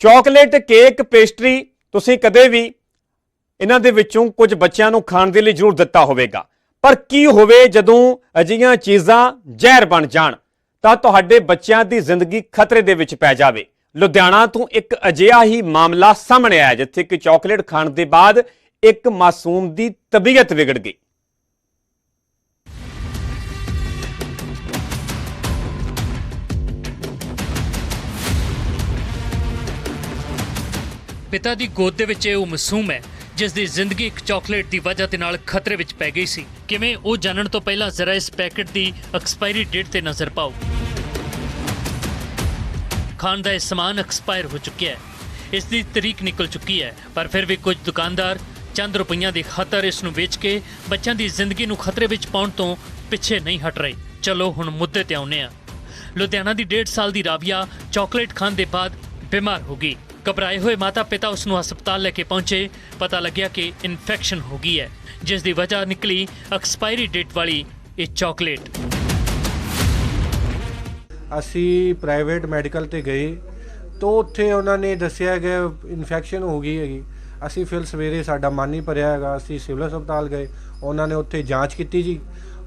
Chocolate cake pastry ਤੁਸੀਂ ਕਦੇ ਵੀ ਇਹਨਾਂ ਦੇ ਵਿੱਚੋਂ ਕੁਝ ਬੱਚਿਆਂ ਨੂੰ ਖਾਣ ਦੇ ਲਈ ਜ਼ਰੂਰ ਦਿੱਤਾ ਹੋਵੇਗਾ। ਪਰ ਕੀ ਹੋਵੇ ਜਦੋਂ ਅਜਿਹੀਆਂ ਚੀਜ਼ਾਂ ਜ਼ਹਿਰ ਬਣ ਜਾਣ, ਤਾਂ ਤੁਹਾਡੇ ਬੱਚਿਆਂ ਦੀ ਜ਼ਿੰਦਗੀ ਖਤਰੇ ਦੇ ਵਿੱਚ ਪੈ ਜਾਵੇ। ਲੁਧਿਆਣਾ ਤੋਂ ਇੱਕ ਅਜਿਹਾ ਹੀ ਮਾਮਲਾ ਸਾਹਮਣੇ ਆਇਆ, ਜਿੱਥੇ ਕਿ ਚਾਕਲੇਟ ਖਾਣ ਦੇ ਬਾਅਦ ਇੱਕ ਮਾਸੂਮ ਦੀ ਤਬੀਅਤ ਵਿਗੜ ਗਈ। ਪਿਤਾ ਦੀ ਗੋਦ ਦੇ ਵਿੱਚ ਇਹ ਉਹ ਮਾਸੂਮ ਹੈ, ਜਿਸ ਦੀ ਜ਼ਿੰਦਗੀ ਇੱਕ ਚਾਕਲੇਟ ਦੀ ਵਜ੍ਹਾ ਦੇ ਨਾਲ ਖਤਰੇ ਵਿੱਚ ਪੈ ਗਈ ਸੀ। ਕਿਵੇਂ ਉਹ ਜਾਣਨ ਤੋਂ ਪਹਿਲਾਂ ਜ਼ਰਾ ਇਸ ਪੈਕੇਟ ਦੀ ਐਕਸਪਾਇਰੀ ਡੇਟ ਤੇ ਨਜ਼ਰ ਪਾਓ? ਖਾਣ ਦਾ ਇਹ ਸਮਾਨ ਐਕਸਪਾਇਰ ਹੋ ਚੁੱਕਿਆ ਹੈ। ਇਸ ਦੀ ਤਰੀਕ ਨਿਕਲ ਚੁੱਕੀ ਹੈ, ਪਰ ਫਿਰ ਵੀ ਕੁਝ ਦੁਕਾਨਦਾਰ ਚੰਦ ਰੁਪਈਆਂ ਦੀ ਖਾਤਰ ਇਸ ਨੂੰ ਵੇਚ ਕੇ ਬੱਚਿਆਂ ਦੀ ਜ਼ਿੰਦਗੀ ਨੂੰ ਖਤਰੇ ਵਿੱਚ ਪਾਉਣ ਤੋਂ ਪਿੱਛੇ ਨਹੀਂ ਹਟ ਰਹੇ। ਚਲੋ, ਹੁਣ ਮੁੱਦੇ ਤੇ ਆਉਂਦੇ ਹਾਂ। ਲੁਧਿਆਣਾ ਦੀ 1.5 ਸਾਲ ਦੀ ਰਾਵੀਆ ਚਾਕਲੇਟ ਖਾਣ ਦੇ ਬਾਅਦ ਬਿਮਾਰ ਹੋ ਗਈ। ਘਬਰਾਏ ਹੋਏ ਮਾਤਾ ਪਿਤਾ ਉਸ ਨੂੰ ਹਸਪਤਾਲ ਲੈ ਕੇ ਪਹੁੰਚੇ। ਪਤਾ ਲੱਗਿਆ ਕਿ ਇਨਫੈਕਸ਼ਨ ਹੋ ਗਈ ਹੈ, ਜਿਸ ਦੀ ਵਜ੍ਹਾ ਨਿਕਲੀ ਐਕਸਪਾਇਰੀ ਡੇਟ ਵਾਲੀ ਇਹ ਚਾਕਲੇਟ। ਅਸੀਂ ਪ੍ਰਾਈਵੇਟ ਮੈਡੀਕਲ ਤੇ ਗਏ, ਤਾਂ ਉੱਥੇ ਉਹਨਾਂ ਨੇ ਦੱਸਿਆ ਕਿ ਇਨਫੈਕਸ਼ਨ ਹੋ ਗਈ ਹੈਗੀ। ਅਸੀਂ ਫਿਰ ਸਵੇਰੇ ਸਾਡਾ ਮਨ ਨਹੀਂ ਭਰਿਆ ਹੈਗਾ, ਅਸੀਂ ਸਿਵਲ ਹਸਪਤਾਲ ਗਏ, ਉਹਨਾਂ ਨੇ ਉੱਥੇ ਜਾਂਚ ਕੀਤੀ ਜੀ।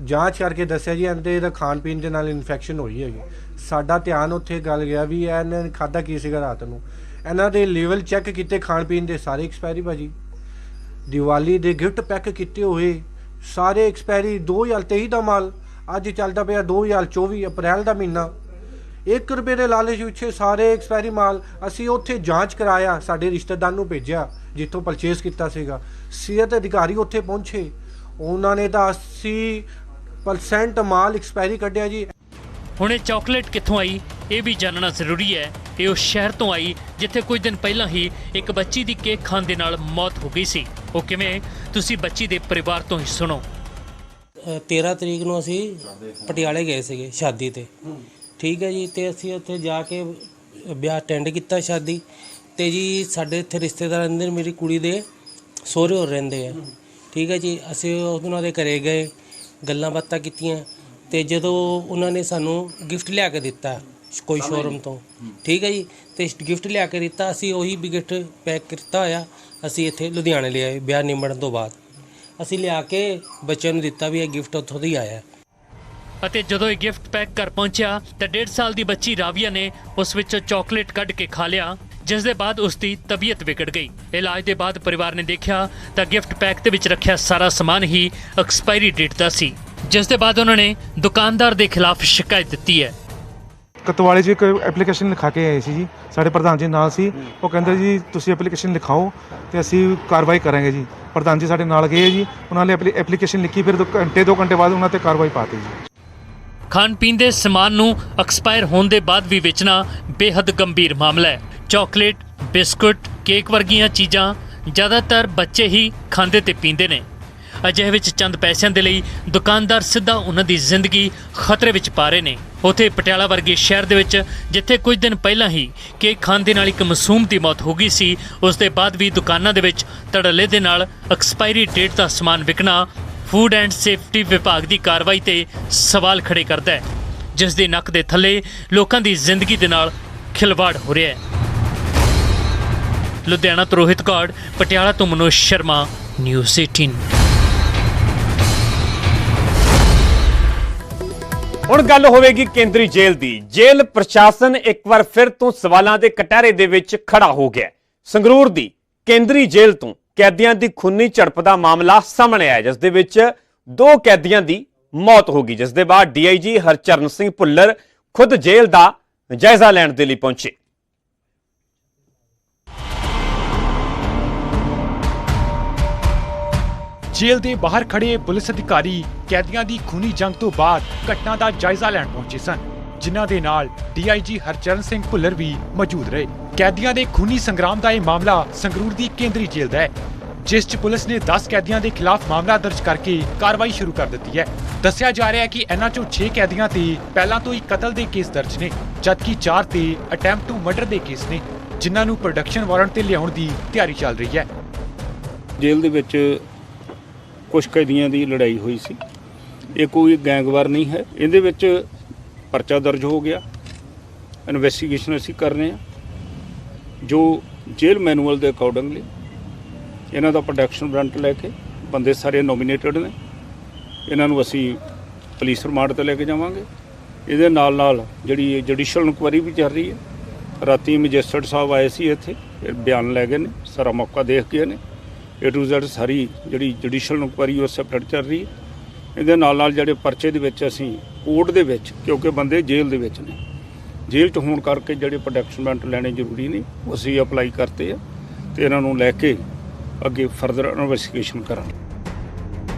ਜਾਂਚ ਕਰਕੇ ਦੱਸਿਆ ਜੀ ਇਹਨਾਂ ਦੇ ਇਹਦਾ ਖਾਣ ਪੀਣ ਦੇ ਨਾਲ ਇਨਫੈਕਸ਼ਨ ਹੋਈ ਹੈਗੀ। ਸਾਡਾ ਧਿਆਨ ਉੱਥੇ ਗੱਲ ਗਿਆ ਵੀ ਇਹਨਾਂ ਨੇ ਖਾਦਾ ਕੀ ਸੀਗਾ ਰਾਤ ਨੂੰ। ਇਹਨਾਂ ਦੇ ਲੈਵਲ ਚੈੱਕ ਕੀਤੇ ਖਾਣ ਪੀਣ ਦੇ ਸਾਰੇ ਐਕਸਪਾਇਰੀ ਭਾਜੀ। ਦੀਵਾਲੀ ਦੇ ਗਿਫਟ ਪੈਕ ਕੀਤੇ ਹੋਏ ਸਾਰੇ ਐਕਸਪਾਇਰੀ 2023 ਦਾ ਮਾਲ, ਅੱਜ ਚੱਲਦਾ ਪਿਆ 2024 ਅਪ੍ਰੈਲ ਦਾ ਮਹੀਨਾ। 1 ਰੁਪਏ ਦੇ ਲਾਲਚ ਵਿੱਚ ਸਾਰੇ ਐਕਸਪਾਇਰੀ ਮਾਲ ਅਸੀਂ ਉੱਥੇ ਜਾਂਚ ਕਰਾਇਆ, ਸਾਡੇ ਰਿਸ਼ਤੇਦਾਰ ਨੂੰ ਭੇਜਿਆ, ਜਿੱਥੋਂ ਪਰਚੇਸ ਕੀਤਾ ਸੀਗਾ। ਸਿਹਤ ਅਧਿਕਾਰੀ ਉੱਥੇ ਪਹੁੰਚੇ। ਉਹਨਾਂ ਨੇ ਤਾਂ 80% ਮਾਲ ਐਕਸਪਾਇਰੀ ਕੱਢਿਆ ਜੀ। ਹੁਣ ਇਹ ਚਾਕਲੇਟ ਕਿੱਥੋਂ ਆਈ? ਇਹ ਵੀ ਜਾਣਨਾ ਜ਼ਰੂਰੀ ਹੈ ਇਹ ਉਸ ਸ਼ਹਿਰ ਤੋਂ ਆਈ ਜਿੱਥੇ ਕੁਝ ਦਿਨ ਪਹਿਲਾਂ ਹੀ ਇੱਕ ਬੱਚੀ ਦੀ ਕੇਕ ਖਾਣ ਦੇ ਨਾਲ ਮੌਤ ਹੋ ਗਈ ਸੀ। ਉਹ ਕਿਵੇਂ? ਤੁਸੀਂ ਬੱਚੀ ਦੇ ਪਰਿਵਾਰ ਤੋਂ ਹੀ ਸੁਣੋ। ਅ, 13 ਤਰੀਕ ਨੂੰ ਅਸੀਂ ਪਟਿਆਲੇ ਗਏ ਸੀਗੇ ਸ਼ਾਦੀ ਤੇ। ਠੀਕ ਹੈ ਜੀ ਤੇ ਅਸੀਂ ਉੱਥੇ ਜਾ ਕੇ ਵਿਆਹ ਅਟੈਂਡ ਕੀਤਾ ਸ਼ਾਦੀ। ਤੇ ਜੀ ਸਾਡੇ ਇੱਥੇ ਰਿਸ਼ਤੇਦਾਰ ਰਹਿੰਦੇ ਨੇ ਮੇਰੀ ਕੁੜੀ ਦੇ ਸਹੁਰੇ ਹੋਰ ਰਹਿੰਦੇ ਆ। ਠੀਕ ਹੈ ਜੀ ਅਸੀਂ ਉਹਨਾਂ ਦੇ ਘਰੇ ਗਏ ਗੱਲਾਂ ਬਾਤਾਂ ਕੀਤੀਆਂ। ਤੇ ਜਦੋਂ ਉਹਨਾਂ ਨੇ ਸਾਨੂੰ ਗਿਫਟ ਲਿਆ ਕੇ ਦਿੱਤਾ ਕੋਈ ਸ਼ੋਰੂਮ ਤੋਂ ਠੀਕ ਹੈ ਜੀ? ਤੇ ਗਿਫਟ ਲਿਆ ਕੇ ਦਿੱਤਾ ਅਸੀਂ ਉਹੀ ਵੀ ਗਿਫਟ ਪੈਕ ਕੀਤਾ ਹੋਇਆ ਅਸੀਂ ਇੱਥੇ ਲੁਧਿਆਣੇ ਲਿਆਏ ਵਿਆਹ ਨਿਮੜਨ ਤੋਂ ਬਾਅਦ। ਅਸੀਂ ਲਿਆ ਕੇ ਬੱਚਿਆਂ ਨੂੰ ਦਿੱਤਾ ਵੀ ਇਹ ਗਿਫਟ ਉੱਥੋਂ ਦੀ ਆਇਆ। ਅਤੇ ਜਦੋਂ ਇਹ ਗਿਫਟ ਪੈਕ ਕਰ ਪਹੁੰਚਿਆ ਤਾਂ 1.5 ਸਾਲ ਦੀ ਬੱਚੀ ਰਾਵੀਆ ਨੇ ਉਸ ਵਿੱਚੋਂ ਚਾਕਲੇਟ ਕੱਢ ਕੇ ਖਾ ਲਿਆ ਜਿਸ ਦੇ ਬਾਅਦ ਉਸ ਦੀ ਤਬੀਅਤ ਵਿਗੜ ਗਈ। ਇਲਾਜ ਦੇ ਬਾਅਦ ਪਰਿਵਾਰ ਨੇ ਦੇਖਿਆ ਤਾਂ ਗਿਫਟ ਪੈਕ ਦੇ ਵਿੱਚ ਰੱਖਿਆ ਸਾਰਾ ਸਮਾਨ ਹੀ ਐਕਸਪਾਇਰੀ ਡੇਟ ਦਾ ਸੀ। ਜਿਸ ਦੇ ਬਾਅਦ ਉਹਨਾਂ ਨੇ ਦੁਕਾਨਦਾਰ ਦੇ ਖਿਲਾਫ ਸ਼ਿਕਾਇਤ ਦਿੱਤੀ ਹੈ। ਕਤਵਾਲੇ 'ਚ ਇੱਕ ਐਪਲੀਕੇਸ਼ਨ ਲਿਖਾ ਕੇ ਆਏ ਸੀ ਜੀ ਸਾਡੇ ਪ੍ਰਧਾਨ ਜੀ ਨਾਲ ਸੀ। ਉਹ ਕਹਿੰਦੇ ਜੀ ਤੁਸੀਂ ਐਪਲੀਕੇਸ਼ਨ ਲਿਖਾਓ ਤੇ ਅਸੀਂ ਕਾਰਵਾਈ ਕਰਾਂਗੇ ਜੀ। ਪ੍ਰਧਾਨ ਜੀ ਸਾਡੇ ਨਾਲ ਗਏ ਜੀ ਉਹਨਾਂ ਨੇ ਐਪਲੀਕੇਸ਼ਨ ਲਿਖੀ ਫਿਰ ਦੋ ਘੰਟੇ ਦੋ ਘੰਟੇ ਬਾਅਦ ਉਹਨਾਂ ਤੇ ਕਾਰਵਾਈ ਪਾਤੀ ਜੀ। ਖਾਣ ਪੀਣ ਦੇ ਸਮਾਨ ਨੂੰ ਐਕਸਪਾਇਰ ਹੋਣ ਦੇ ਬਾਅਦ ਵੀ ਵੇਚਣਾ ਬੇहद ਗੰਭੀਰ ਮਾਮਲਾ ਹੈ। ਚਾਕਲੇਟ ਬਿਸਕੁਟ ਕੇਕ ਵਰਗੀਆਂ ਚੀਜ਼ਾਂ ਜ਼ਿਆਦਾਤਰ ਬੱਚੇ ਹੀ ਖਾਂਦੇ ਤੇ ਪੀਂਦੇ ਨੇ। ਅਜਿਹੇ ਵਿੱਚ ਚੰਦ ਪੈਸਿਆਂ ਦੇ ਲਈ ਦੁਕਾਨਦਾਰ ਸਿੱਧਾ ਉਹਨਾਂ ਦੀ ਜ਼ਿੰਦਗੀ ਖਤਰੇ ਵਿੱਚ ਪਾ ਰਹੇ ਨੇ। ਉਥੇ ਪਟਿਆਲਾ ਵਰਗੇ ਸ਼ਹਿਰ ਦੇ ਵਿੱਚ, ਜਿੱਥੇ ਕੁਝ ਦਿਨ ਪਹਿਲਾਂ ਹੀ ਕੇਕ ਖਾਣ ਦੇ ਨਾਲ ਇੱਕ ਮਾਸੂਮ ਦੀ ਮੌਤ ਹੋ ਗਈ ਸੀ, ਉਸ ਦੇ ਬਾਅਦ ਵੀ ਦੁਕਾਨਾਂ ਦੇ ਵਿੱਚ ਧੜੱਲੇ ਦੇ ਨਾਲ ਐਕਸਪਾਇਰੀ ਡੇਟ ਦਾ ਸਮਾਨ ਵਿਕਣਾ ਫੂਡ ਐਂਡ ਸੇਫਟੀ ਵਿਭਾਗ ਦੀ ਕਾਰਵਾਈ ਤੇ ਸਵਾਲ ਖੜੇ ਕਰਦਾ ਹੈ, ਜਿਸ ਦੇ ਨੱਕ ਦੇ ਥੱਲੇ ਲੋਕਾਂ ਦੀ ਜ਼ਿੰਦਗੀ ਦੇ ਨਾਲ ਖਿਲਵਾੜ ਹੋ ਰਿਹਾ ਹੈ। ਲੁਧਿਆਣਾ ਤੋਂ ਰੋਹਿਤ ਕੌਰ, ਪਟਿਆਲਾ ਤੋਂ ਮਨੋਜ ਸ਼ਰਮਾ, ਨਿਊਜ਼ 18 ਹੁਣ ਗੱਲ ਹੋਵੇਗੀ ਕੇਂਦਰੀ ਜੇਲ੍ਹ ਦੀ। ਜੇਲ੍ਹ ਪ੍ਰਸ਼ਾਸਨ ਇੱਕ ਵਾਰ ਫਿਰ ਤੋਂ ਸਵਾਲਾਂ ਦੇ ਕਟਹਿਰੇ ਦੇ ਵਿੱਚ ਖੜਾ ਹੋ ਗਿਆ ਸੰਗਰੂਰ ਦੀ ਕੇਂਦਰੀ ਜੇਲ੍ਹ ਤੋਂ ਕੈਦੀਆਂ ਦੀ ਖੂਨੀ ਝੜਪ ਦਾ ਮਾਮਲਾ ਸਾਹਮਣੇ ਆਇਆ, ਜਿਸ ਦੇ ਵਿੱਚ ਦੋ ਕੈਦੀਆਂ ਦੀ ਮੌਤ ਹੋ ਗਈ, ਜਿਸ ਦੇ ਬਾਅਦ ਡੀਆਈਜੀ ਹਰਚਰਨ ਸਿੰਘ ਭੁੱਲਰ ਖੁਦ ਜੇਲ੍ਹ ਦਾ ਜਾਇਜ਼ਾ ਲੈਣ ਦੇ ਲਈ ਪਹੁੰਚੇ। ਜੇਲ੍ਹ ਦੇ ਬਾਹਰ ਖੜੇ ਪੁਲਿਸ ਅਧਿਕਾਰੀ ਕੈਦੀਆਂ ਦੀ ਖੂਨੀ ਜੰਗ ਤੋਂ ਬਾਅਦ ਘਟਨਾ ਦਾ ਜਾਇਜ਼ਾ ਲੈਣ ਪਹੁੰਚੇ ਸਨ, ਜਿਨ੍ਹਾਂ ਦੇ ਨਾਲ ਡੀਆਈਜੀ ਹਰਚਰਨ ਸਿੰਘ ਭੁੱਲਰ ਵੀ ਮੌਜੂਦ ਰਹੇ। ਕੈਦੀਆਂ ਦੇ ਖੂਨੀ ਸੰਗਰਾਮ ਦਾ ਇਹ ਮਾਮਲਾ ਸੰਗਰੂਰ ਦੀ ਕੇਂਦਰੀ ਜੇਲ੍ਹ ਦਾ ਹੈ, ਜਿਸ 'ਚ ਪੁਲਿਸ ਨੇ 10 ਕੈਦੀਆਂ ਦੇ ਖਿਲਾਫ ਮਾਮਲਾ ਦਰਜ ਕਰਕੇ ਕਾਰਵਾਈ ਸ਼ੁਰੂ ਕਰ ਦਿੱਤੀ ਹੈ। ਦੱਸਿਆ ਜਾ ਰਿਹਾ ਹੈ ਕਿ ਇਹਨਾਂ 'ਚੋਂ 6 ਕੈਦੀਆਂ ਤੇ ਪਹਿਲਾਂ ਤੋਂ ਹੀ ਕਤਲ ਦੇ ਕੇਸ ਦਰਜ ਨੇ, ਜਦਕਿ 4 ਤੇ ਅਟੈਂਪਟ ਟੂ ਮਰਡਰ ਦੇ ਕੇਸ ਨੇ, ਜਿਨ੍ਹਾਂ ਨੂੰ ਪ੍ਰੋਡਕਸ਼ਨ ਵਾਰੰਟ ਤੇ ਲਿਆਉਣ ਦੀ ਤਿਆਰੀ ਚੱਲ ਰਹੀ ਹੈ। ਜੇਲ੍ਹ ਦੇ ਵਿੱਚ ਕੁਝ ਕੈਦੀਆਂ ਦੀ ਲੜਾਈ ਹੋਈ ਸੀ। ਇਹ ਕੋਈ ਗੈਂਗਵਾਰ ਨਹੀਂ ਹੈ। ਇਹਦੇ ਵਿੱਚ ਪਰਚਾ ਦਰਜ ਹੋ ਗਿਆ। ਇਨਵੈਸਟੀਗੇਸ਼ਨ ਅਸੀਂ ਕਰ ਰਹੇ ਹਾਂ। ਜੋ ਜੇਲ੍ਹ ਮੈਨੂਅਲ ਦੇ ਅਕੋਰਡਿੰਗਲੀ ਇਹਨਾਂ ਦਾ ਪ੍ਰੋਡਕਸ਼ਨ ਵਾਰੰਟ ਲੈ ਕੇ ਬੰਦੇ ਸਾਰੇ ਨੋਮੀਨੇਟਡ ਨੇ। ਇਹਨਾਂ ਨੂੰ ਅਸੀਂ ਪੁਲਿਸ ਰਿਮਾਂਡ ਤੇ ਲੈ ਕੇ ਜਾਵਾਂਗੇ। ਇਹਦੇ ਨਾਲ ਨਾਲ ਜਿਹੜੀ ਜੁਡੀਸ਼ੀਅਲ ਇਨਕੁਆਇਰੀ ਵੀ ਚੱਲ ਰਹੀ ਹੈ। ਰਾਤੀ ਮੈਜਿਸਟਰੇਟ ਸਾਹਿਬ ਆਏ ਸੀ ਇੱਥੇ। ਇਹ ਬਿਆਨ ਲੈ ਗਏ ਨੇ। ਸਾਰਾ ਮੌਕਾ ਦੇਖ ਗਏ ਨੇ। ਏ ਟੂ ਜ਼ੈਡ ਸਾਰੀ ਜਿਹੜੀ ਜੁਡੀਸ਼ਲ ਇਨਕੁਆਇਰੀ ਉਹ ਸੈਪਰੇਟ ਚੱਲ ਰਹੀ ਹੈ। ਇਹਦੇ ਨਾਲ ਨਾਲ ਜਿਹੜੇ ਪਰਚੇ ਦੇ ਵਿੱਚ ਅਸੀਂ ਕੋਰਟ ਦੇ ਵਿੱਚ, ਕਿਉਂਕਿ ਬੰਦੇ ਜੇਲ੍ਹ ਦੇ ਵਿੱਚ ਨੇ। ਜੇਲ੍ਹ 'ਚ ਹੋਣ ਕਰਕੇ ਜਿਹੜੇ ਪ੍ਰੋਡਕਸ਼ਨ ਵਾਰੰਟ ਲੈਣੇ ਜ਼ਰੂਰੀ ਨੇ ਅਸੀਂ ਅਪਲਾਈ ਕਰਤੇ ਆ ਤੇ ਇਹਨਾਂ ਨੂੰ ਲੈ ਕੇ ਅੱਗੇ ਫਰਦਰ ਇਨਵੈਸਟੀਗੇਸ਼ਨ ਕਰਾਂਗੇ।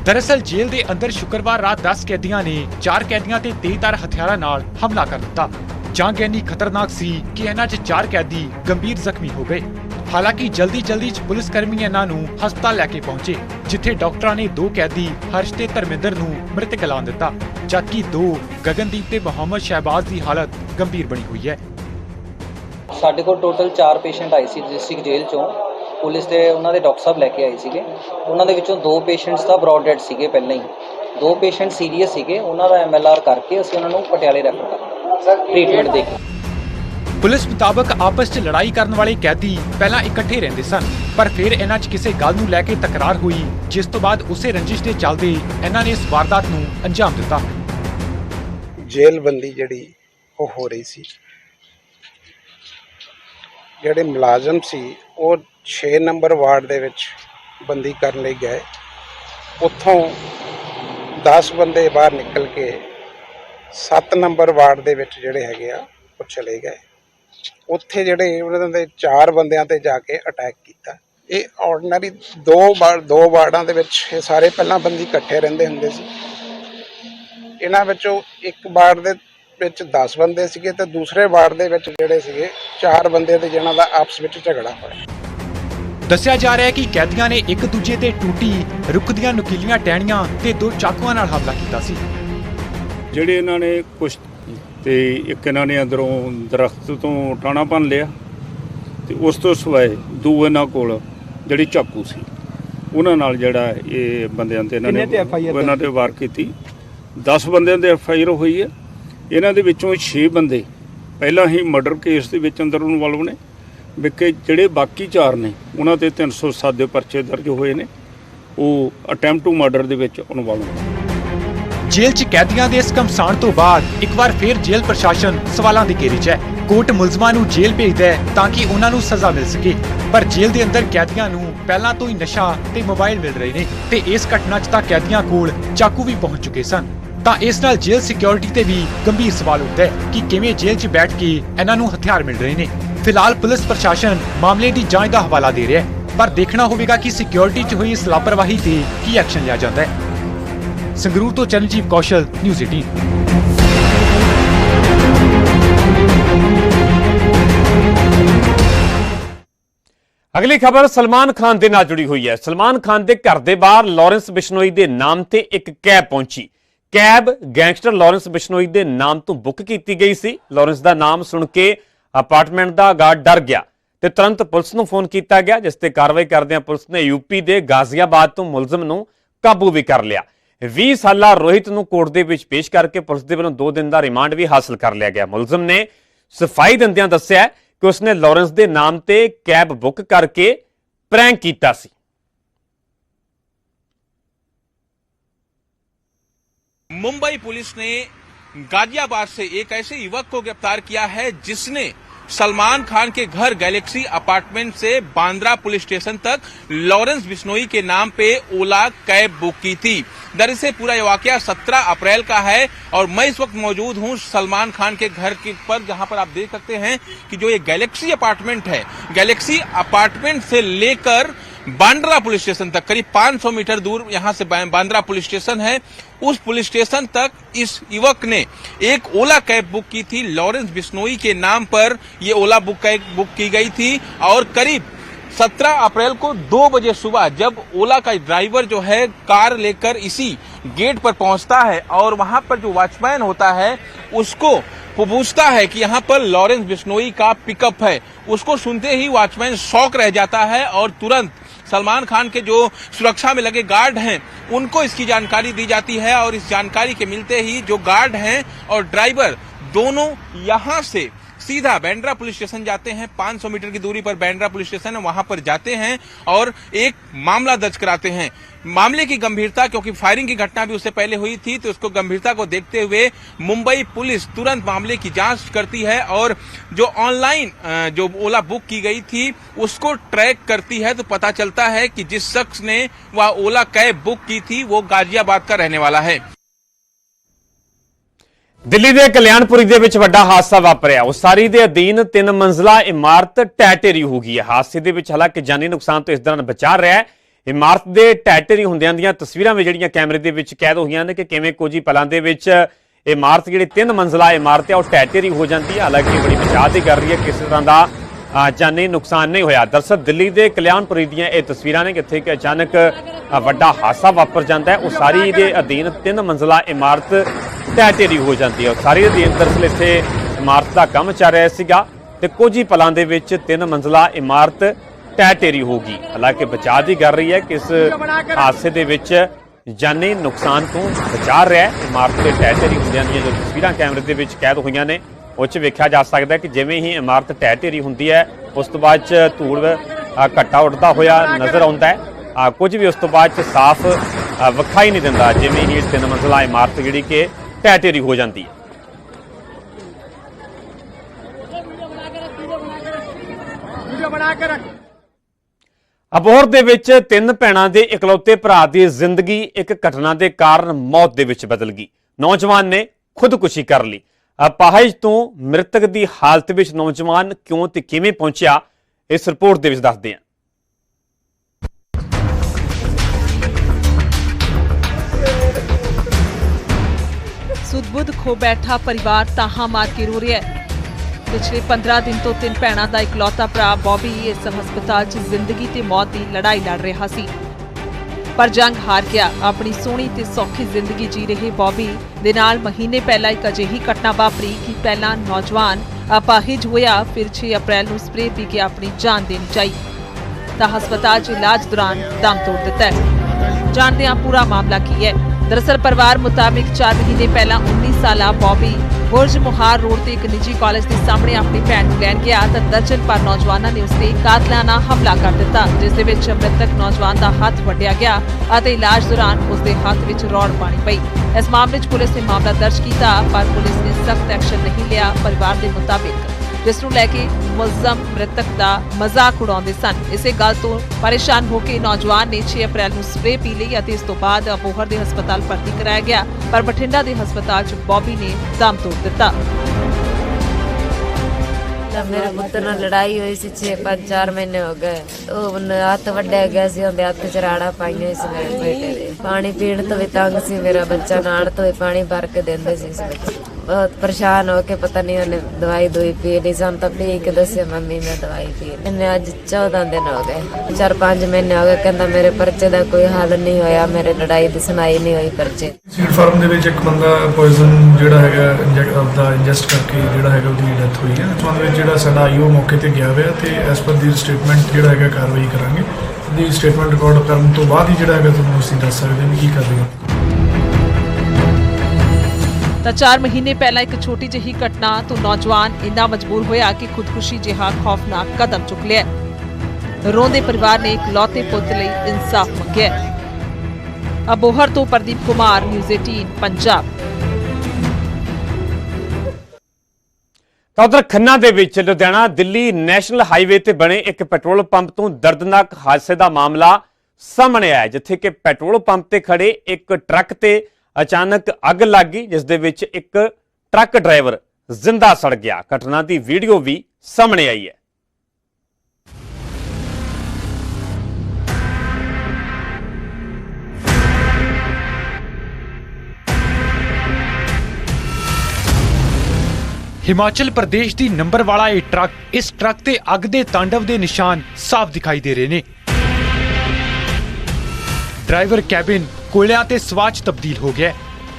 ਦਰਅਸਲ ਜੇਲ੍ਹ ਦੇ ਅੰਦਰ ਸ਼ੁੱਕਰਵਾਰ ਰਾਤ 10 ਕੈਦੀਆਂ ਨੇ 4 ਕੈਦੀਆਂ ਤੇ ਤੇਜ਼ਧਾਰ ਹਥਿਆਰਾਂ ਨਾਲ ਹਮਲਾ ਕਰ ਦਿੱਤਾ। ਜੰਗ ਇੰਨੀ ਖਤਰਨਾਕ ਸੀ ਕਿ ਇਹਨਾਂ 'ਚ 4 ਕੈਦੀ ਗੰਭੀਰ ਜ਼ਖਮੀ ਹੋ ਗਏ। ਹਾਲਾਂਕਿ ਜਲਦੀ ਜਲਦੀ 'ਚ ਪੁਲਿਸ ਕਰਮੀ ਇਹਨਾਂ ਨੂੰ ਹਸਪਤਾਲ ਲੈ ਕੇ ਪਹੁੰਚੇ ਜਿੱਥੇ ਡਾਕਟਰਾਂ ਨੇ ਦੋ ਕੈਦੀ ਹਰਸ਼ ਤੇ ਧਰਮਿੰਦਰ ਨੂੰ ਮ੍ਰਿਤਕ ਐਲਾਨ ਦਿੱਤਾ ਜਦਕਿ ਦੋ ਗਗਨਦੀਪ ਤੇ ਮੁਹੰਮਦ ਸ਼ਹਿਬਾਜ਼ ਦੀ ਹਾਲਤ ਗੰਭੀਰ ਬਣੀ ਹੋਈ ਹੈ। ਸਾਡੇ ਕੋਲ ਟੋਟਲ 4 ਪੇਸ਼ੈਂਟ ਆਏ ਸੀ ਡਿਸਟ੍ਰਿਕਟ ਜੇਲ੍ਹ ਚੋਂ। ਪੁਲਿਸ ਦੇ ਉਹਨਾਂ ਦੇ ਡਾਕਟਰ ਸਾਹਿਬ ਲੈ ਕੇ ਆਏ ਸੀਗੇ। ਉਹਨਾਂ ਦੇ ਵਿੱਚੋਂ ਦੋ ਪੇਸ਼ੈਂਟਸ ਤਾਂ ਬ੍ਰੌਡ ਡੈਡ ਸੀਗੇ ਪਹਿਲਾਂ ਹੀ। ਦੋ ਪੇਸ਼ੈਂਟ ਸੀਰੀਅਸ ਸੀਗੇ ਉਹਨਾਂ ਦਾ ਐਮਐਲਆਰ ਕਰਕੇ ਅਸੀਂ ਉਹਨਾਂ ਨੂੰ ਪਟਿਆਲੇ ਰੈਫਰ ਕਰਤਾ ਟ੍ਰੀਟਮੈਂਟ ਦੇ ਕੇ। ਪੁਲਿਸ ਮੁਤਾਬਕ ਆਪਸ 'ਚ ਲੜਾਈ ਕਰਨ ਵਾਲੇ ਕੈਦੀ ਪਹਿਲਾਂ ਇਕੱਠੇ ਰਹਿੰਦੇ ਸਨ, ਪਰ ਫਿਰ ਇਹਨਾਂ 'ਚ ਕਿਸੇ ਗੱਲ ਨੂੰ ਲੈ ਕੇ ਤਕਰਾਰ ਹੋਈ, ਜਿਸ ਤੋਂ ਬਾਅਦ ਉਸੇ ਰੰਜਿਸ਼ ਦੇ ਚੱਲਦੇ ਇਹਨਾਂ ਨੇ ਇਸ ਵਾਰਦਾਤ ਨੂੰ ਅੰਜਾਮ ਦਿੱਤਾ। ਜੇਲ੍ਹਬੰਦੀ ਜਿਹੜੀ ਉਹ ਹੋ ਰਹੀ ਸੀ। ਜਿਹੜੇ ਮੁਲਾਜ਼ਮ ਸੀ, ਉਹ 6 ਨੰਬਰ ਵਾਰਡ ਦੇ ਵਿੱਚ ਬੰਦੀ ਕਰਨ ਲਈ ਗਏ। ਉੱਥੋਂ 10 ਬੰਦੇ ਬਾਹਰ ਨਿਕਲ ਕੇ 7 ਨੰਬਰ ਵਾਰਡ ਦੇ ਵਿੱਚ ਜਿਹੜੇ ਹੈਗੇ ਆ, ਉਹ ਚਲੇ ਗਏ। ਉੱਥੇ ਜਿਹੜੇ ਉਹਨਾਂ ਦੇ ਚਾਰ ਬੰਦਿਆਂ ਤੇ ਜਾ ਕੇ ਅਟੈਕ ਕੀਤਾ। ਇਹ ਆਰਡੀਨਰੀ ਦੋ ਵਾਰ ਦੋ ਵਾਰਡਾਂ ਦੇ ਵਿੱਚ ਇਹ ਸਾਰੇ ਪਹਿਲਾਂ ਬੰਦੀ ਇਕੱਠੇ ਰਹਿੰਦੇ ਹੁੰਦੇ ਸੀ। ਇਹਨਾਂ ਵਿੱਚੋਂ ਇੱਕ ਵਾਰਡ ਦੇ ਵਿੱਚ 10 ਬੰਦੇ ਸੀਗੇ ਤੇ ਦੂਸਰੇ ਵਾਰਡ ਦੇ ਵਿੱਚ ਜਿਹੜੇ ਸੀਗੇ ਚਾਰ ਬੰਦੇ ਤੇ ਜਿਹਨਾਂ ਦਾ ਆਪਸ ਵਿੱਚ ਝਗੜਾ ਹੋਇਆ। ਦੱਸਿਆ ਜਾ ਰਿਹਾ ਹੈ ਕਿ ਕੈਦੀਆਂ ਨੇ ਇੱਕ ਦੂਜੇ ਤੇ ਟੂਟੀ ਰੁੱਖ ਦੀਆਂ ਨੁਕੀਲੀਆਂ ਟਹਿਣੀਆਂ ਤੇ ਦੋ ਚਾਕੂਆਂ ਨਾਲ ਹਮਲਾ ਕੀਤਾ ਸੀ। ਜਿਹੜੇ ਇਹਨਾਂ ਨੇ ਕੁਛ ਤੇ ਇੱਕ ਇਹਨਾਂ ਨੇ ਅੰਦਰੋਂ ਦਰਖਤ ਤੋਂ ਟਾਣਾ ਭੰਨ ਲਿਆ ਤੇ ਉਸ ਤੋਂ ਸਿਵਾਏ ਦੋ ਇਹਨਾਂ ਕੋਲ ਜਿਹੜੀ ਚਾਕੂ ਸੀ ਉਹਨਾਂ ਨਾਲ ਜਿਹੜਾ ਇਹ ਬੰਦਿਆਂ ਤੇ ਇਹਨਾਂ ਨੇ ਇਹਨਾਂ ਤੇ ਵਾਰ ਕੀਤੀ। 10 ਬੰਦਿਆਂ ਦੇ ਐਫ ਆਈ ਆਰ ਹੋਈ ਹੈ। ਇਹਨਾਂ ਦੇ ਵਿੱਚੋਂ 6 ਬੰਦੇ ਪਹਿਲਾਂ ਹੀ ਮਰਡਰ ਕੇਸ ਦੇ ਵਿੱਚ ਅੰਦਰ ਇਨਵੋਲਵ ਨੇ ਵਿਕੇ ਜਿਹੜੇ ਬਾਕੀ 4 ਨੇ ਉਹਨਾਂ ਤੇ 307 ਦੇ ਪਰਚੇ ਦਰਜ ਹੋਏ ਨੇ ਉਹ ਅਟੈਂਪਟ ਟੂ ਮਰਡਰ ਦੇ ਵਿੱਚ ਇਨਵੋਲਵ ਨੇ। ਜੇਲ੍ਹ 'ਚ ਕੈਦੀਆਂ ਦੇ ਇਸ ਕਮਸਾਨ ਤੋਂ ਬਾਅਦ ਇੱਕ ਵਾਰ ਫਿਰ ਜੇਲ੍ਹ ਪ੍ਰਸ਼ਾਸਨ ਸਵਾਲਾਂ ਦੀ ਘੇਰੀ 'ਚ ਹੈ। ਕੋਰਟ ਮੁਲਜ਼ਮਾਂ ਨੂੰ ਜੇਲ੍ਹ ਭੇਜਦਾ ਹੈ ਤਾਂ ਕਿ ਉਹਨਾਂ ਨੂੰ ਸਜ਼ਾ ਮਿਲ ਸਕੇ। ਪਰ ਜੇਲ੍ਹ ਦੇ ਅੰਦਰ ਕੈਦੀਆਂ ਨੂੰ ਪਹਿਲਾਂ ਤੋਂ ਹੀ ਨਸ਼ਾ ਤੇ ਮੋਬਾਈਲ ਮਿਲ ਰਹੇ ਨੇ ਤੇ ਇਸ ਘਟਨਾ 'ਚ ਤਾਂ ਕੈਦੀਆਂ ਕੋਲ ਚਾਕੂ ਵੀ ਪਹੁੰਚ ਚੁੱਕੇ ਸਨ। ਤਾਂ ਇਸ ਨਾਲ ਜੇਲ੍ਹ ਸਿਕਿਉਰਿਟੀ ਤੇ ਵੀ ਗੰਭੀਰ ਸਵਾਲ ਉੱਠਦਾ ਹੈ ਕਿ ਕਿਵੇਂ ਜੇਲ੍ਹ 'ਚ ਬੈਠ ਕੇ ਇਹਨਾਂ ਨੂੰ ਹਥਿਆਰ ਮਿਲ ਰਹੇ ਨੇ। ਫਿਲਹਾਲ ਪੁਲਿਸ ਪ੍ਰਸ਼ਾਸਨ ਮਾਮਲੇ ਦੀ ਜਾਂਚ ਦਾ ਹਵਾਲਾ ਦੇ ਰਿਹਾ ਹੈ। ਪਰ ਦੇਖਣਾ ਹੋਵੇਗਾ ਕਿ ਸਿਕਿਉਰਿਟੀ 'ਚ ਹੋਈ ਇਸ ਲਾਪਰਵਾਹੀ ਤੇ ਕੀ ਐਕਸ਼ਨ ਲਿਆ ਜਾਂਦਾ ਹੈ। ਸੰਗਰੂਰ ਤੋਂ ਚਰਨਜੀਤ ਕੌਸ਼ਲ, ਨਿਊਜ਼ 18 ਖਬਰ ਸਲਮਾਨ ਖਾਨ ਦੇ ਨਾਲ ਜੁੜੀ ਹੋਈ ਹੈ। ਸਲਮਾਨ ਖਾਨ ਦੇ ਘਰ ਦੇ ਬਾਹਰ ਲਾਰੈਂਸ ਬਿਸ਼ਨੋਈ ਦੇ ਨਾਮ ਤੇ ਇੱਕ ਕੈਬ ਪਹੁੰਚੀ। ਕੈਬ ਗੈਂਗਸਟਰ ਲਾਰੈਂਸ ਬਿਸ਼ਨੋਈ ਦੇ ਨਾਮ ਤੋਂ ਬੁੱਕ ਕੀਤੀ ਗਈ ਸੀ। ਲਾਰੈਂਸ ਦਾ ਨਾਮ ਸੁਣ ਕੇ ਅਪਾਰਟਮੈਂਟ ਦਾ ਗਾਰਡ ਡਰ ਗਿਆ ਤੇ ਤੁਰੰਤ ਪੁਲਿਸ ਨੂੰ ਫੋਨ ਕੀਤਾ ਗਿਆ, ਜਿਸ ਤੇ ਕਾਰਵਾਈ ਕਰਦਿਆਂ ਪੁਲਿਸ ਨੇ ਯੂਪੀ ਦੇ ਗਾਜ਼ੀਆਬਾਦ ਤੋਂ ਮੁਲਜ਼ਮ ਨੂੰ ਕਾਬੂ ਵੀ ਕਰ ਲਿਆ। 20 ਸਾਲਾ ਰੋਹਿਤ ਨੂੰ ਕੋਰਟ ਦੇ ਵਿੱਚ ਪੇਸ਼ ਕਰਕੇ ਪੁਲਿਸ ਦੇ ਵੱਲੋਂ 2 ਦਿਨ ਦਾ ਰਿਮਾਂਡ ਵੀ ਹਾਸਲ ਕਰ ਲਿਆ ਗਿਆ ਮੁਲਜ਼ਮ ਨੇ ਸਫਾਈ ਦਿੰਦਿਆਂ ਦੱਸਿਆ ਕਿ ਉਸਨੇ ਲਾਰੈਂਸ ਦੇ ਨਾਮ ਤੇ ਕੈਬ ਬੁੱਕ ਕਰਕੇ ਪ੍ਰੈਂਕ ਕੀਤਾ ਸੀ मुंबई पुलिस ने गाजियाबाद से एक ऐसे युवक को गिरफ्तार किया है जिसने सलमान खान के घर गैलेक्सी अपार्टमेंट से बांद्रा पुलिस स्टेशन तक लॉरेंस बिश्नोई के नाम पे ओला कैब बुक की थी दरअसल पूरा ये वाकया 17 अप्रैल का है और मैं इस वक्त मौजूद हूँ सलमान खान के घर के पर, जहाँ पर आप देख सकते हैं कि जो ये गैलेक्सी अपार्टमेंट है, गैलेक्सी अपार्टमेंट से लेकर बांद्रा पुलिस स्टेशन तक, करीब 500 मीटर दूर यहाँ से बांद्रा पुलिस स्टेशन है, उस पुलिस स्टेशन तक इस युवक ने एक ओला कैब बुक की थी, लॉरेंस बिश्नोई के नाम पर ये ओला बुक कैब बुक की गई थी और करीब 17 अप्रैल को 2 बजे सुबह जब ओला का ड्राइवर जो है कार लेकर इसी गेट पर पहुँचता है और वहाँ पर जो वॉचमैन होता है, उसको पूछता है कि यहाँ पर लॉरेंस बिश्नोई का पिकअप है। उसको सुनते ही वॉचमैन शौक रह जाता है और तुरंत सलमान खान के जो सुरक्षा में लगे गार्ड हैं, उनको इसकी जानकारी दी जाती है और इस जानकारी के मिलते ही जो गार्ड हैं और ड्राइवर दोनों यहाँ से सीधा बैंड्रा पुलिस स्टेशन जाते हैं 500 मीटर की दूरी पर बैंड्रा पुलिस स्टेशन है वहाँ पर जाते हैं और एक मामला दर्ज कराते हैं। मामले की गंभीरता, क्योंकि फायरिंग की घटना भी उससे पहले हुई थी तो उसको गंभीरता को देखते हुए मुंबई पुलिस तुरंत मामले की जाँच करती है और जो ऑनलाइन जो ओला बुक की गई थी, उसको ट्रैक करती है। तो पता चलता है कि जिस शख्स ने वह ओला कैब बुक की थी, वो गाजियाबाद का रहने वाला है। ਦਿੱਲੀ ਦੇ ਕਲਿਆਣਪੁਰੀ ਦੇ ਵਿੱਚ ਵੱਡਾ ਹਾਦਸਾ ਵਾਪਰਿਆ। ਉਸਾਰੀ ਦੇ ਅਧੀਨ ਤਿੰਨ ਮੰਜ਼ਲਾ ਇਮਾਰਤ ਢਹਿ ਢੇਰੀ ਹੋ ਗਈ ਹੈ। ਹਾਦਸੇ ਦੇ ਵਿੱਚ ਹਾਲਾਂਕਿ ਜਾਨੀ ਨੁਕਸਾਨ ਤੋਂ ਇਸ ਦੌਰਾਨ ਬਚਾ ਰਿਹਾ ਹੈ। ਇਮਾਰਤ ਦੇ ਢਹਿ ਢੇਰੀ ਹੁੰਦਿਆਂ ਦੀਆਂ ਤਸਵੀਰਾਂ ਵੀ ਜਿਹੜੀਆਂ ਕੈਮਰੇ ਦੇ ਵਿੱਚ ਕੈਦ ਹੋਈਆਂ ਨੇ ਕਿ ਕਿਵੇਂ ਕੁਝ ਹੀ ਪਲਾਂ ਦੇ ਵਿੱਚ ਇਮਾਰਤ ਜਿਹੜੀ ਤਿੰਨ ਮੰਜ਼ਲਾ ਇਮਾਰਤ ਹੈ, ਉਹ ਢਹਿ ਢੇਰੀ ਹੋ ਜਾਂਦੀ ਹੈ। ਹਾਲਾਂਕਿ ਬੜੀ ਬਚਾਅ ਦੀ ਕਰ ਰਹੀ ਹੈ ਕਿਸੇ ਤਰ੍ਹਾਂ ਦਾ ਜਾਨੀ ਨੁਕਸਾਨ ਨਹੀਂ ਹੋਇਆ। ਦਰਸਲ ਦਿੱਲੀ ਦੇ ਕਲਿਆਣਪੁਰੀ ਦੀਆਂ ਇਹ ਤਸਵੀਰਾਂ ਨੇ ਜਿੱਥੇ ਕਿ ਅਚਾਨਕ ਵੱਡਾ ਹਾਦਸਾ ਵਾਪਰ ਜਾਂਦਾ ਹੈ। ਉਸਾਰੀ ਦੇ ਅਧੀਨ ਤਿੰਨ ਮੰਜ਼ਲਾ ਇਮਾਰਤ ਢਹਿ ਢੇਰੀ ਹੋ ਜਾਂਦੀ ਹੈ ਉਸਾਰੀ ਦੇ ਅਧੀਨ ਦਰਸਲ ਇੱਥੇ ਇਮਾਰਤ ਦਾ ਕੰਮ ਚੱਲ ਰਿਹਾ ਸੀਗਾ ਤੇ ਕੁਝ ਹੀ ਪਲਾਂ ਦੇ ਵਿੱਚ ਤਿੰਨ ਮੰਜ਼ਲਾ ਇਮਾਰਤ ਢਹਿ ਢੇਰੀ ਹੋ ਗਈ। ਹਾਲਾਂਕਿ ਬਚਾਅ ਦੀ ਕਰ ਰਹੀ ਹੈ ਕਿ ਇਸ ਹਾਦਸੇ ਦੇ ਵਿੱਚ ਜਾਨੀ ਨੁਕਸਾਨ ਤੋਂ ਬਚਾ ਰਿਹਾ ਹੈ। ਇਮਾਰਤ ਦੇ ਢਹਿ ਢੇਰੀ ਹੁੰਦਿਆਂ ਦੀਆਂ ਜੋ ਤਸਵੀਰਾਂ ਕੈਮਰੇ ਦੇ ਵਿੱਚ ਕੈਦ ਹੋਈਆਂ ਨੇ, ਉਹ 'ਚ ਵੇਖਿਆ ਜਾ ਸਕਦਾ ਹੈ ਕਿ ਜਿਵੇਂ ਹੀ ਇਮਾਰਤ ਢਹਿ ਢੇਰੀ ਹੁੰਦੀ ਹੈ, ਉਸ ਤੋਂ ਬਾਅਦ 'ਚ ਧੂੜ ਘੱਟਾ ਉੱਡਦਾ ਹੋਇਆ ਨਜ਼ਰ ਆਉਂਦਾ ਹੈ। ਕੁਝ ਵੀ ਉਸ ਤੋਂ ਬਾਅਦ 'ਚ ਸਾਫ਼ ਵਿਖਾਈ ਨਹੀਂ ਦਿੰਦਾ। ਜਿਵੇਂ ਹੀ ਤਿੰਨ ਮੰਜ਼ਲਾ ਇਮਾਰਤ ਜਿਹੜੀ ਕਿ ਢਹਿ ਢੇਰੀ ਹੋ ਜਾਂਦੀ ਹੈ। ਅਬੋਹਰ ਦੇ ਵਿੱਚ ਤਿੰਨ ਭੈਣਾਂ ਦੇ ਇਕਲੌਤੇ ਭਰਾ ਦੀ ਜ਼ਿੰਦਗੀ ਇੱਕ ਘਟਨਾ ਦੇ ਕਾਰਨ ਮੌਤ ਦੇ ਵਿੱਚ ਬਦਲ ਗਈ। ਨੌਜਵਾਨ ਨੇ ਖੁਦਕੁਸ਼ੀ ਕਰ ਲਈ। ਅਪਾਹਜ ਤੋਂ ਮ੍ਰਿਤਕ ਦੀ ਹਾਲਤ ਵਿੱਚ ਨੌਜਵਾਨ ਕਿਉਂ ਤੇ ਕਿਵੇਂ ਪਹੁੰਚਿਆ ਇਸ ਰਿਪੋਰਟ ਦੇ ਵਿੱਚ ਦੱਸਦੇ ਹਾਂ। ਬੁੱਧ ਖੋ ਬੈਠਾ ਪਰਿਵਾਰ ਤਾਹਾ ਮਾਰ ਕੇ ਰੋ ਰਿਹਾ ਹੈ। ਪਿਛਲੇ 15 ਦਿਨ ਤੋਂ ਤਿੰਨ ਭੈਣਾਂ ਦਾ ਇਕਲੌਤਾ ਭਰਾ ਬੌਬੀ ਇਸ ਹਸਪਤਾਲ 'ਚ ਜ਼ਿੰਦਗੀ ਤੇ ਮੌਤ ਦੀ ਲੜਾਈ ਲੜ ਰਿਹਾ ਸੀ। ਪਰ ਜੰਗ ਹਾਰ ਗਿਆ। ਆਪਣੀ ਸੋਹਣੀ ਤੇ ਸੌਖੀ ਜ਼ਿੰਦਗੀ ਜੀ ਰਹੇ ਬੌਬੀ ਦੇ ਨਾਲ ਮਹੀਨੇ ਪਹਿਲਾਂ ਇੱਕ ਅਜਿਹੀ ਘਟਨਾ ਵਾਪਰੀ ਕਿ ਪਹਿਲਾਂ ਨੌਜਵਾਨ ਅਪਾਹਿਜ ਹੋਇਆ, ਫਿਰ 6 ਅਪ੍ਰੈਲ ਨੂੰ ਸਪਰੇਅ ਪੀ ਕੇ ਆਪਣੀ ਜਾਨ ਦੇਣੀ ਚਾਹੀ ਤਾਂ ਹਸਪਤਾਲ 'ਚ ਇਲਾਜ ਦੌਰਾਨ ਦਮ ਤੋੜ ਦਿੱਤਾ ਹੈ। ਜਾਣਦੇ ਹਾਂ ਪੂਰਾ ਮਾਮਲਾ ਕੀ ਹੈ। ਦਰਅਸਲ ਪਰਿਵਾਰ ਮੁਤਾਬਿਕ 4 ਮਹੀਨੇ ਪਹਿਲਾਂ 19 ਸਾਲਾ ਬੌਬੀ ਬੁਰਜ ਮੁਹਾਰ ਰੋਡ ਤੇ ਇੱਕ ਨਿੱਜੀ ਕਾਲਜ ਦੇ ਸਾਹਮਣੇ ਆਪਣੀ ਭੈਣ ਨੂੰ ਲੈਣ ਗਿਆ ਤਾਂ ਦਰਜਨ ਪਰ ਨੌਜਵਾਨਾਂ ਨੇ ਉਸ ਤੇ ਕਾਤਲਾਨਾ ਹਮਲਾ ਕਰ ਦਿੱਤਾ, ਜਿਸ ਦੇ ਵਿੱਚ ਮ੍ਰਿਤਕ ਨੌਜਵਾਨ ਦਾ ਹੱਥ ਵੱਢਿਆ ਗਿਆ ਅਤੇ ਇਲਾਜ ਦੌਰਾਨ ਉਸ ਦੇ ਹੱਥ ਵਿੱਚ ਰੌੜ ਪਾਣੀ ਪਈ। ਇਸ ਮਾਮਲੇ 'ਚ ਪੁਲਿਸ ਨੇ ਮਾਮਲਾ ਦਰਜ ਕੀਤਾ, ਪਰ ਪੁਲਿਸ ਨੇ ਸਖਤ ਐਕਸ਼ਨ ਨਹੀਂ ਲਿਆ, ਪਰਿਵਾਰ ਦੇ ਮੁਤਾਬਿਕ। ਜਿਸ ਨੂੰ ਲੈ ਕੇ ਮੁਲਜ਼ਮ ਮ੍ਰਿਤਕ ਦਾ ਮਜ਼ਾਕ ਉਡਾਉਂਦੇ ਸਨ। ਇਸੇ ਗੱਲ ਤੋਂ ਪਰੇਸ਼ਾਨ ਹੋ ਕੇ ਨੌਜਵਾਨ ਨੇ 6 ਅਪ੍ਰੈਲ ਨੂੰ ਸਪਰੇਅ ਪੀ ਲਈ ਅਤੇ ਇਸ ਤੋਂ ਬਾਅਦ ਅਬੋਹਰ ਦੇ ਹਸਪਤਾਲ ਭਰਤੀ ਕਰਾਇਆ ਗਿਆ, ਪਰ ਬਠਿੰਡਾ ਦੇ ਹਸਪਤਾਲ 'ਚ ਬੌਬੀ ਨੇ ਦਮ ਤੋੜ ਦਿੱਤਾ। ਤਾਂ ਮੇਰੇ ਪੁੱਤਰ ਨਾਲ ਲੜਾਈ ਹੋਈ ਸੀ 6-5-4 ਮਹੀਨੇ ਹੋ ਗਏ। ਉਹ ਹੱਥ ਵੱਢਿਆ ਗਿਆ ਸੀ, ਉਹਦੇ ਹੱਥ ਚ ਰਾੜਾ ਪਾਈਆਂ ਸੀ ਮੇਰੇ ਬੇਟੇ ਦੇ। ਪਾਣੀ ਪੀਣ ਤੋਂ ਵੀ ਤੰਗ ਸੀ, ਮੇਰਾ ਬੱਚਾ ਨਾਲ ਤੋਂ ਪਾਣੀ ਭਰ ਕੇ ਦਿੰਦੇ ਸੀ ਇਸ ਬੱਚੇ ਬਹੁਤ ਪਰੇਸ਼ਾਨ ਹੋ ਕੇ ਪਤਾ ਨਹੀਂ ਉਹਨੇ ਦਵਾਈ ਦੋਈ ਪੀ ਲਈ, ਸਾਨੂੰ ਤਾਂ ਪੀ ਦੱਸਿਆ ਮੰਮੀ ਮੈਂ ਦਵਾਈ ਪੀ ਇਹਨੇ ਅੱਜ 14 ਦਿਨ ਹੋ ਗਏ 4-5 ਮਹੀਨੇ ਹੋ ਗਏ, ਕਹਿੰਦਾ ਮੇਰੇ ਪਰਚੇ ਦਾ ਕੋਈ ਹੱਲ ਨਹੀਂ ਹੋਇਆ, ਮੇਰੇ ਲੜਾਈ ਦੀ ਸੁਣਾਈ ਨਹੀਂ ਹੋਈ ਪਰਚੇ ਸੀਡ ਫਾਰਮ ਦੇ ਵਿੱਚ ਇੱਕ ਬੰਦਾ ਪੋਇਜ਼ਨ ਜਿਹੜਾ ਹੈਗਾ ਇੰਜੈਕਟ ਆਪਦਾ ਇੰਜੈਸਟ ਕਰਕੇ ਜਿਹੜਾ ਹੈਗਾ ਉਹਦੀ ਡੈਥ ਹੋਈ ਹੈ। ਉਸ ਵਿੱਚ ਜਿਹੜਾ ਸਾਡਾ ਆਈਓ ਮੌਕੇ ਤੇ ਗਿਆ ਹੋਇਆ ਤੇ ਐਸ ਪਰ ਦੀ ਸਟੇਟਮੈਂਟ ਜਿਹੜਾ ਹੈਗਾ ਕਾਰਵਾਈ ਕਰਾਂਗੇ। ਦੀ ਸਟੇਟਮੈਂਟ ਰਿਕਾਰਡ ਕਰਨ ਤੋਂ ਬਾਅਦ ਹੀ ਜਿਹੜਾ ਹੈਗਾ ਤੁਹਾਨੂੰ ਅਸੀਂ ਦੱਸ ਸਕਦੇ ਹਾਂ ਵੀ ਕੀ ਕਰਦੇ ਹਾਂ। ਤਾਂ 4 ਮਹੀਨੇ ਪਹਿਲਾਂ ਇੱਕ ਛੋਟੀ ਜਿਹੀ ਘਟਨਾ ਤੋਂ ਨੌਜਵਾਨ ਇੰਨਾ ਮਜਬੂਰ ਹੋਇਆ ਕਿ ਖੁਦਕੁਸ਼ੀ ਜਿਹਾ ਖੌਫਨਾਕ ਕਦਮ ਚੁੱਕ ਲਿਆ ਰੋਂਦੇ ਪਰਿਵਾਰ ਨੇ ਇੱਕ ਲੌਤੇ ਪੁੱਤ ਲਈ ਇਨਸਾਫ ਮੰਗਿਆ ਅਬੋਹਰ ਤੋਂ ਪ੍ਰਦੀਪ ਕੁਮਾਰ, ਨਿਊਜ਼ 18 ਪੰਜਾਬ। ਤਾਂ ਉਧਰ ਖੰਨਾ ਦੇ ਵਿੱਚ ਲੁਧਿਆਣਾ ਦਿੱਲੀ ਨੈਸ਼ਨਲ ਹਾਈਵੇ ਤੇ ਬਣੇ ਇੱਕ ਪੈਟਰੋਲ ਪੰਪ ਤੋਂ ਦਰਦਨਾਕ ਹਾਦਸੇ ਦਾ ਮਾਮਲਾ ਸਾਹਮਣੇ ਆਇਆ ਜਿੱਥੇ ਕਿ ਪੈਟਰੋਲ ਪੰਪ ਤੇ ਖੜੇ ਇੱਕ ਟਰੱਕ ਤੇ ਅਚਾਨਕ ਅੱਗ ਲੱਗ ਗਈ, ਜਿਸ ਦੇ ਵਿੱਚ ਇੱਕ ਟਰੱਕ ਡਰਾਈਵਰ ਜ਼ਿੰਦਾ ਸੜ ਗਿਆ। ਘਟਨਾ ਦੀ ਵੀਡੀਓ ਵੀ ਸਾਹਮਣੇ ਆਈ ਹੈ। ਹਿਮਾਚਲ ਪ੍ਰਦੇਸ਼ ਦੀ ਨੰਬਰ ਵਾਲਾ ਇਹ ਟਰੱਕ, ਇਸ ਟਰੱਕ ਤੇ ਅੱਗ ਦੇ ਤਾਂਡਵ ਦੇ ਨਿਸ਼ਾਨ ਸਾਫ਼ ਦਿਖਾਈ ਦੇ ਰਹੇ ਨੇ। ਡਰਾਈਵਰ ਕੈਬਿਨ ਕੋਲਿਆਂ ਤੇ ਸਵਾਚ ਤਬਦੀਲ ਹੋ ਗਿਆ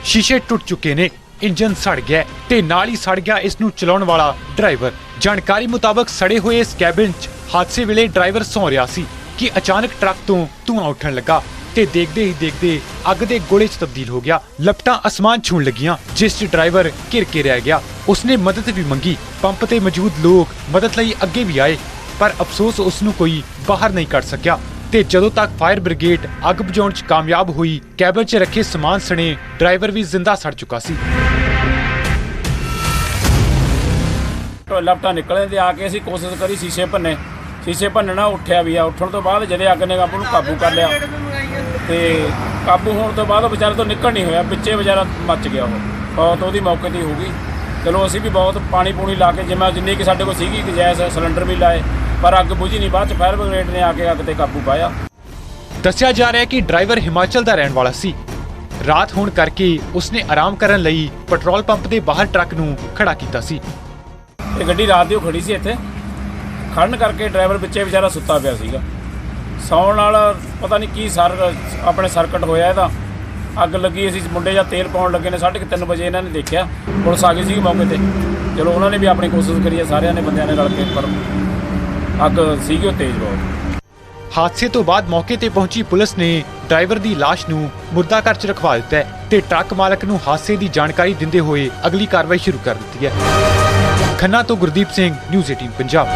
ਸ਼ੀਸ਼ੇ ਟੁੱਟ ਚੁੱਕੇ ਨੇ, ਇੰਜਨ ਸੜ ਗਿਆ ਤੇ ਨਾਲ ਹੀ ਸੜ ਗਿਆ ਇਸ ਨੂੰ ਚਲਾਉਣ ਵਾਲਾ ਡਰਾਈਵਰ। ਜਾਣਕਾਰੀ ਮੁਤਾਬਕ ਸੜੇ ਹੋਏ ਇਸ ਕੈਬਿਨ 'ਚ ਹਾਦਸੇ ਵੇਲੇ ਡਰਾਈਵਰ ਸੌਂ ਰਿਹਾ ਸੀ ਕਿ ਅਚਾਨਕ ਟਰੱਕ ਤੋਂ ਧੂੰਆਂ ਉੱਠਣ ਲੱਗਾ ਤੇ ਦੇਖਦੇ ਹੀ ਦੇਖਦੇ ਅੱਗ ਦੇ ਗੋਲੇ 'ਚ ਤਬਦੀਲ ਹੋ ਗਿਆ। ਲਪਟਾਂ ਅਸਮਾਨ ਛੂਣ ਲੱਗੀਆਂ, ਜਿਸ 'ਚ ਡਰਾਈਵਰ ਘਿਰ ਕੇ ਰਹਿ ਗਿਆ। ਉਸਨੇ ਮਦਦ ਵੀ ਮੰਗੀ। ਪੰਪ ਤੇ ਮੌਜੂਦ ਲੋਕ ਮਦਦ ਲਈ ਅੱਗੇ ਵੀ ਆਏ, ਪਰ ਅਫਸੋਸ ਉਸ ਨੂੰ ਕੋਈ ਬਾਹਰ ਨਹੀਂ ਕੱਢ ਸਕਿਆ। ਤੇ ਜਦੋਂ ਤੱਕ ਫਾਇਰ ਬ੍ਰਿਗੇਡ ਅੱਗ ਬੁਝਾਉਣ 'ਚ ਕਾਮਯਾਬ ਹੋਈ, ਕੈਬਨ 'ਚ ਰੱਖੇ ਸਮਾਨ ਸਣੇ, ਡਰਾਈਵਰ ਵੀ ਜ਼ਿੰਦਾ ਸੜ ਚੁੱਕਾ ਸੀ। ਲਪਟਾ ਨਿਕਲੇ ਤੇ ਆ ਕੇ ਅਸੀਂ ਕੋਸ਼ਿਸ਼ ਕਰੀ ਸ਼ੀਸ਼ੇ ਭੰਨੇ। ਸ਼ੀਸ਼ੇ ਭੰਨਣਾ ਉੱਠਿਆ ਵੀ ਆ। ਉੱਠਣ ਤੋਂ ਬਾਅਦ ਜਿਹੜੇ ਅੱਗ ਨੇ ਕਾਬੂ ਨੂੰ ਕਾਬੂ ਕਰ ਲਿਆ। ਤੇ ਕਾਬੂ ਹੋਣ ਤੋਂ ਬਾਅਦ ਉਹ ਵਿਚਾਰੇ ਤੋਂ ਨਿਕਲ ਨਹੀਂ ਹੋਇਆ। ਪਿੱਛੇ ਵਿਚਾਰਾ ਮੱਚ ਗਿਆ ਉਹ। ਬਹੁਤ ਉਹਦੀ ਮੌਕੇ ਦੀ ਹੋ ਗਈ। ਚਲੋ ਅਸੀਂ ਵੀ ਬਹੁਤ ਪਾਣੀ ਪੂਣੀ ਲਾ ਕੇ ਜਿਵੇਂ ਜਿੰਨੀ ਕਿ ਸਾਡੇ ਕੋਲ ਸੀਗੀ, ਗੈਸ ਸਿਲੰਡਰ ਵੀ ਲਾਏ। ਪਰ ਅੱਗ ਬੁਝੀ ਨਹੀਂ ਬਾਅਦ ਚ ਫਾਇਰ ਬ੍ਰਿਗੇਡ ਨੇ ਆ ਕੇ ਅੱਗ ਤੇ ਕਾਬੂ ਪਾਇਆ। ਦੱਸਿਆ ਜਾ ਰਿਹਾ ਹੈ ਕਿ ਡਰਾਈਵਰ ਹਿਮਾਚਲ ਦਾ ਰਹਿਣ ਵਾਲਾ ਸੀ। ਰਾਤ ਹੋਣ ਕਰਕੇ ਉਸਨੇ ਆਰਾਮ ਕਰਨ ਲਈ ਪੈਟਰੋਲ ਪੰਪ ਦੇ ਬਾਹਰ ਟਰੱਕ ਨੂੰ ਖੜਾ ਕੀਤਾ ਸੀ। ਇਹ ਗੱਡੀ ਰਾਤ ਦੀ ਉਹ ਖੜੀ ਸੀ ਇੱਥੇ। ਖੜਨ ਕਰਕੇ ਡਰਾਈਵਰ ਵਿੱਚੇ ਵਿਚਾਰਾ ਸੁੱਤਾ ਪਿਆ ਸੀਗਾ। ਸੌਣ ਨਾਲ ਪਤਾ ਨਹੀਂ ਕੀ ਸਰ ਆਪਣੇ ਸਰਕਟ ਹੋਇਆ ਇਹਦਾ। ਅੱਗ ਲੱਗੀ ਅਸੀਂ ਮੁੰਡੇ ਜਾਂ ਤੇਲ ਪਾਉਣ ਲੱਗੇ ਨੇ 3:30 ਵਜੇ ਇਹਨਾਂ ਨੇ ਦੇਖਿਆ। ਪੁਲਿਸ ਆ ਗਈ ਸੀ ਮੌਕੇ ਤੇ। ਚਲੋ ਉਹਨਾਂ ਨੇ ਵੀ ਆਪਣੀ ਕੋਸ਼ਿਸ਼ ਕਰੀ ਹੈ ਸਾਰਿਆਂ ਨੇ ਬੰਦਿਆਂ ਨੇ ਰਲ ਕੇ ਪਰ ਅੱਗ ਸੀਗੀ ਉਹ ਤੇਜ਼ ਬਹੁਤ। ਹਾਦਸੇ ਤੋਂ ਬਾਅਦ ਮੌਕੇ ਤੇ ਪਹੁੰਚੀ ਪੁਲਿਸ ਨੇ ਡਰਾਈਵਰ ਦੀ ਲਾਸ਼ ਨੂੰ ਮੁਰਦਾ ਘਰ 'ਚ ਰਖਵਾ ਦਿੱਤਾ ਹੈ ਤੇ ਟਰੱਕ ਮਾਲਕ ਨੂੰ ਹਾਦਸੇ ਦੀ ਜਾਣਕਾਰੀ ਦਿੰਦੇ ਹੋਏ ਅਗਲੀ ਕਾਰਵਾਈ ਸ਼ੁਰੂ ਕਰ ਦਿੱਤੀ ਹੈ। ਖੰਨਾ ਤੋਂ ਗੁਰਦੀਪ ਸਿੰਘ, ਨਿਊਜ਼ 18 ਪੰਜਾਬ।